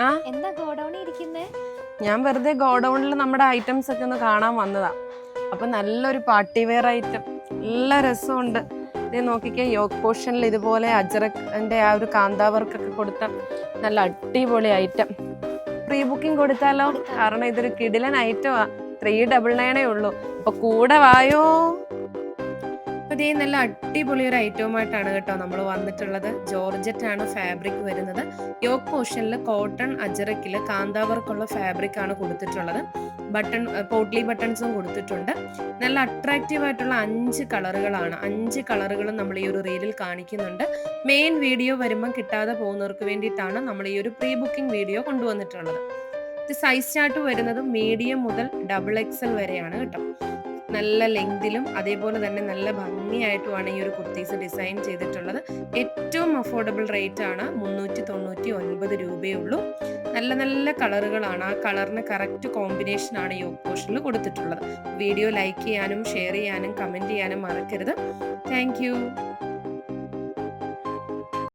എന്താ ഗോഡൌണിൽ ഇരിക്കുന്നേ? ഞാൻ വെറുതെ ഗോഡൌണിൽ നമ്മുടെ ഐറ്റംസ് ഒക്കെ ഒന്ന് കാണാൻ വന്നതാ. അപ്പൊ നല്ലൊരു പാർട്ടി വെയർ ഐറ്റം. നല്ല രസമുണ്ട്. ഇത് നോക്കിക്കേ യോഗ് പോർഷനിൽ ഇതുപോലെ അജറക്കിന്റെ ആ ഒരു കാന്താ വർക്കൊക്കെ കൊടുത്ത നല്ല അടിപൊളി ഐറ്റം. പ്രീ ബുക്കിംഗ് കൊടുത്താലോ? കാരണം ഇതൊരു കിടിലൻ ഐറ്റമാ ത്രീ ഡബിൾ നയനേ ഉള്ളൂ. അപ്പൊ കൂടെ വായോ? അപ്പൊ നല്ല അടിപൊളി ഒരു ഐറ്റവുമായിട്ടാണ് കേട്ടോ നമ്മൾ വന്നിട്ടുള്ളത്. ജോർജറ്റ് ആണ് ഫാബ്രിക് വരുന്നത്. യോക്ക് പോർഷനിൽ കോട്ടൺ അജറക്കിൽ കാന്താവർക്കുള്ള ഫാബ്രിക് ആണ് കൊടുത്തിട്ടുള്ളത്. ബട്ടൺ പോട്ട്ലി ബട്ടൺസും കൊടുത്തിട്ടുണ്ട്. നല്ല അട്രാക്റ്റീവ് ആയിട്ടുള്ള അഞ്ച് കളറുകളാണ്. അഞ്ച് കളറുകളും നമ്മൾ ഈ ഒരു റീലിൽ കാണിക്കുന്നുണ്ട്. മെയിൻ വീഡിയോ വരുമ്പം കിട്ടാതെ പോകുന്നവർക്ക് വേണ്ടിയിട്ടാണ് നമ്മൾ ഈ ഒരു പ്രീ ബുക്കിംഗ് വീഡിയോ കൊണ്ടുവന്നിട്ടുള്ളത്. ഇത് സൈസ് ചാർട്ട് വരുന്നത് മീഡിയം മുതൽ ഡബിൾ എക്സൽ വരെയാണ് കേട്ടോ. നല്ല ലെങ്തിലും അതേപോലെ തന്നെ നല്ല ഭംഗിയായിട്ടുമാണ് ഈ ഒരു കുർത്തീസ് ഡിസൈൻ ചെയ്തിട്ടുള്ളത്. ഏറ്റവും അഫോർഡബിൾ റേറ്റ് ആണ് മുന്നൂറ്റി തൊണ്ണൂറ്റി ഒൻപത് രൂപയേ ഉള്ളൂ. നല്ല നല്ല കളറുകളാണ്. ആ കളറിന് കറക്റ്റ് കോമ്പിനേഷൻ ആണ് ഈ ഓപ്പോഷനിൽ കൊടുത്തിട്ടുള്ളത്. വീഡിയോ ലൈക്ക് ചെയ്യാനും ഷെയർ ചെയ്യാനും കമന്റ് ചെയ്യാനും മറക്കരുത്. താങ്ക്